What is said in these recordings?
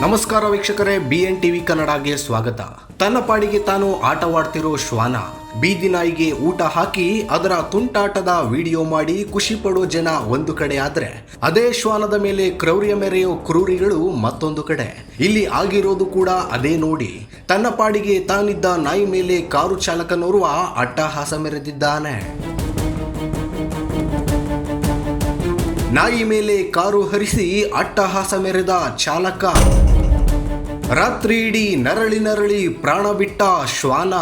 ನಮಸ್ಕಾರ ವೀಕ್ಷಕರೇ B N TV ಕನ್ನಡಗೆ ಸ್ವಾಗತ. ತನ್ನ ಪಾಡಿಗೆ ತಾನು ಆಟವಾಡ್ತಿರೋ ಶ್ವಾನ. ಬೀದಿ ನಾಯಿಗೆ ಊಟ ಹಾಕಿ ಅದರ ತುಂಟಾಟದ ವಿಡಿಯೋ ಮಾಡಿ ಖುಷಿ ಪಡೋ ಜನ ಒಂದು ಕಡೆ ಆದ್ರೆ, ಅದೇ ಶ್ವಾನದ ಮೇಲೆ ಕ್ರೌರ್ಯ ಮೆರೆಯೋ ಕ್ರೂರಿಗಳು ಮತ್ತೊಂದು ಕಡೆ. ಇಲ್ಲಿ ಆಗಿರೋದು ಕೂಡ ಅದೇ ನೋಡಿ. ತನ್ನ ಪಾಡಿಗೆ ತಾನಿದ್ದ ನಾಯಿ ಮೇಲೆ ಕಾರು ಚಾಲಕನೋರ್ವ ಅಟ್ಟಹಾಸ ಮೆರೆದಿದ್ದಾನೆ. ನಾಯಿ ಮೇಲೆ ಕಾರು ಹರಿಸಿ ಅಟ್ಟಹಾಸ ಮೆರೆದ ಚಾಲಕ. ರಾತ್ರಿ ಇಡೀ ನರಳಿ ನರಳಿ ಪ್ರಾಣ ಬಿಟ್ಟ ಶ್ವಾನ.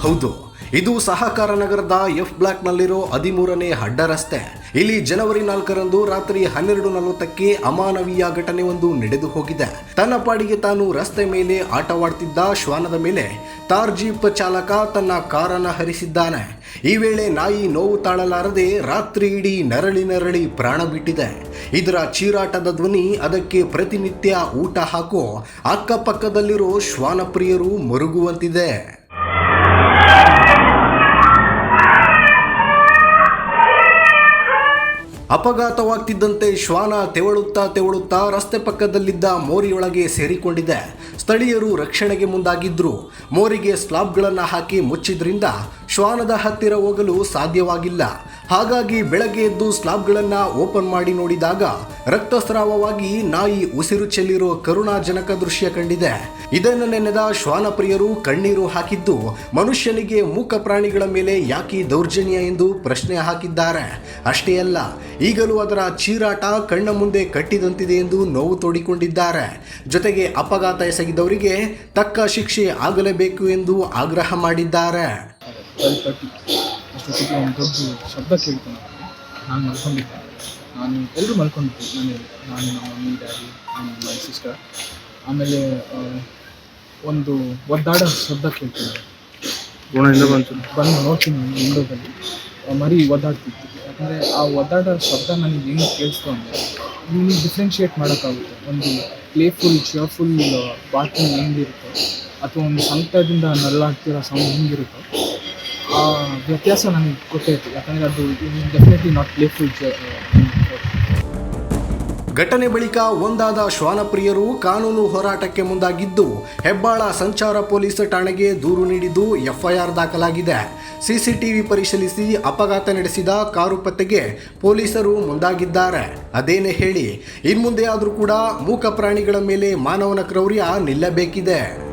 ಹೌದು. ಇದು ಸಹಕಾರ ನಗರದ ಎಫ್ ಬ್ಲಾಕ್ನಲ್ಲಿರೋ ಹದಿಮೂರನೇ ಅಡ್ಡ ರಸ್ತೆ ಇಲ್ಲಿ ಜನವರಿ ನಾಲ್ಕರಂದು ರಾತ್ರಿ ಹನ್ನೆರಡು ನಲವತ್ತಕ್ಕೆ ಅಮಾನವೀಯ ಘಟನೆ ಒಂದು ನಡೆದು ಹೋಗಿದೆ. ತನ್ನ ಪಾಡಿಗೆ ತಾನು ರಸ್ತೆ ಮೇಲೆ ಆಟವಾಡ್ತಿದ್ದ ಶ್ವಾನದ ಮೇಲೆ ತಾರ್ ಜೀಪ್ ಚಾಲಕ ತನ್ನ ಕಾರನ್ನ ಹರಿಸಿದ್ದಾನೆ. ಈ ವೇಳೆ ನಾಯಿ ನೋವು ತಾಳಲಾರದೆ ರಾತ್ರಿ ಇಡೀ ನರಳಿ ನರಳಿ ಪ್ರಾಣ ಬಿಟ್ಟಿದೆ. ಇದರ ಚೀರಾಟದ ಧ್ವನಿ ಅದಕ್ಕೆ ಪ್ರತಿನಿತ್ಯ ಊಟ ಹಾಕೋ ಅಕ್ಕಪಕ್ಕದಲ್ಲಿರೋ ಶ್ವಾನ ಪ್ರಿಯರು ಮರುಗುವಂತಿದೆ. ಅಪಘಾತವಾಗ್ತಿದ್ದಂತೆ ಶ್ವಾನ ತೆವಳುತ್ತಾ ತೆವಳುತ್ತಾ ರಸ್ತೆ ಪಕ್ಕದಲ್ಲಿದ್ದ ಮೋರಿಯೊಳಗೆ ಸೇರಿಕೊಂಡಿದೆ ಸ್ಥಳೀಯರು ರಕ್ಷಣೆಗೆ ಮುಂದಾಗಿದ್ದರು ಮೋರಿಗೆ ಸ್ಲಾಬ್ಗಳನ್ನು ಹಾಕಿ ಮುಚ್ಚಿದ್ರಿಂದ ಶ್ವಾನದ ಹತ್ತಿರ ಹೋಗಲು ಸಾಧ್ಯವಾಗಿಲ್ಲ. ಹಾಗಾಗಿ ಬೆಳಗ್ಗೆ ಎದ್ದು ಸ್ಲಾಬ್ಗಳನ್ನು ಓಪನ್ ಮಾಡಿ ನೋಡಿದಾಗ ರಕ್ತಸ್ರಾವವಾಗಿ ನಾಯಿ ಉಸಿರು ಚೆಲ್ಲಿರುವ ಕರುಣಾಜನಕ ದೃಶ್ಯ ಕಂಡಿದೆ. ಇದನ್ನು ನೆನೆದ ಶ್ವಾನಪ್ರಿಯರು ಕಣ್ಣೀರು ಹಾಕಿದ್ದು, ಮನುಷ್ಯನಿಗೆ ಮೂಕ ಪ್ರಾಣಿಗಳ ಮೇಲೆ ಯಾಕೆ ದೌರ್ಜನ್ಯ ಎಂದು ಪ್ರಶ್ನೆ ಹಾಕಿದ್ದಾರೆ. ಅಷ್ಟೇ ಅಲ್ಲ, ಈಗಲೂ ಅದರ ಚೀರಾಟ ಕಣ್ಣ ಮುಂದೆ ಕಟ್ಟಿದಂತಿದೆ ಎಂದು ನೋವು ತೋಡಿಕೊಂಡಿದ್ದಾರೆ. ಜೊತೆಗೆ ಅಪಘಾತ ಎಸಗಿದವರಿಗೆ ತಕ್ಕ ಶಿಕ್ಷೆ ಆಗಲೇಬೇಕು ಎಂದು ಆಗ್ರಹ ಮಾಡಿದ್ದಾರೆ. ಅಷ್ಟೊತ್ತಿಗೆ ಒಂದು ದೊಡ್ಡ ಶಬ್ದ ಕೇಳ್ತಾನೆ ನಾನು ಮಲ್ಕೊಂಡಿದ್ದೆ. ನಾನು ಎಲ್ಲರೂ ಮಲ್ಕೊಂಡಿದ್ದೆ ನಾನು ನಾನು ನಮ್ಮ ಮಮ್ಮಿ ಡ್ಯಾಡಿ ನಮ್ಮ ಮೈ ಸಿಸ್ಟರ್ ಆಮೇಲೆ ಒಂದು ಒದ್ದಾಡೋ ಶಬ್ದ ಕೇಳ್ತೀನಿ ಬಂತು. ಬಂದು ನೋಡ್ತೀನಿ ವಿಂಡೋದಲ್ಲಿ. ಮರಿ ಒದ್ದಾಡ್ತಿತ್ತು. ಯಾಕಂದರೆ ಆ ಒದ್ದಾಡೋ ಶಬ್ದ ನನಗೆ ಹೆಂಗೆ ಕೇಳಿಸ್ತು ಅಂದರೆ ನಿಮಗೆ ಡಿಫ್ರೆನ್ಷಿಯೇಟ್ ಮಾಡೋಕ್ಕಾಗುತ್ತೆ. ಒಂದು ಪ್ಲೇಫುಲ್ ಚೇರ್ಫುಲ್ ಬಾತ್ರೂಮ್ ಹೆಂಗಿರುತ್ತೋ ಅಥವಾ ಒಂದು ಸಂತದಿಂದ ನರಳಾಡ್ತಿರೋ ಸೌಂಡ್ ಹೆಂಗಿರುತ್ತೋ ವ್ಯತ್ಯಾಸ ಘಟನೆ ಬಳಿಕ ಒಂದಾದ ಶ್ವಾನಪ್ರಿಯರು ಕಾನೂನು ಹೋರಾಟಕ್ಕೆ ಮುಂದಾಗಿದ್ದು, ಹೆಬ್ಬಾಳ ಸಂಚಾರ ಪೊಲೀಸ್ ಠಾಣೆಗೆ ದೂರು ನೀಡಿದ್ದು ಎಫ್ಐಆರ್ ದಾಖಲಾಗಿದೆ. ಸಿಸಿಟಿವಿ ಪರಿಶೀಲಿಸಿ ಅಪಘಾತ ನಡೆಸಿದ ಕಾರು ಪತ್ತೆಗೆ ಪೊಲೀಸರು ಮುಂದಾಗಿದ್ದಾರೆ. ಅದೇನೇ ಹೇಳಿ ಇನ್ಮುಂದೆ ಆದರೂ ಕೂಡ ಮೂಕ ಪ್ರಾಣಿಗಳ ಮೇಲೆ ಮಾನವನ ಕ್ರೌರ್ಯ ನಿಲ್ಲಬೇಕಿದೆ.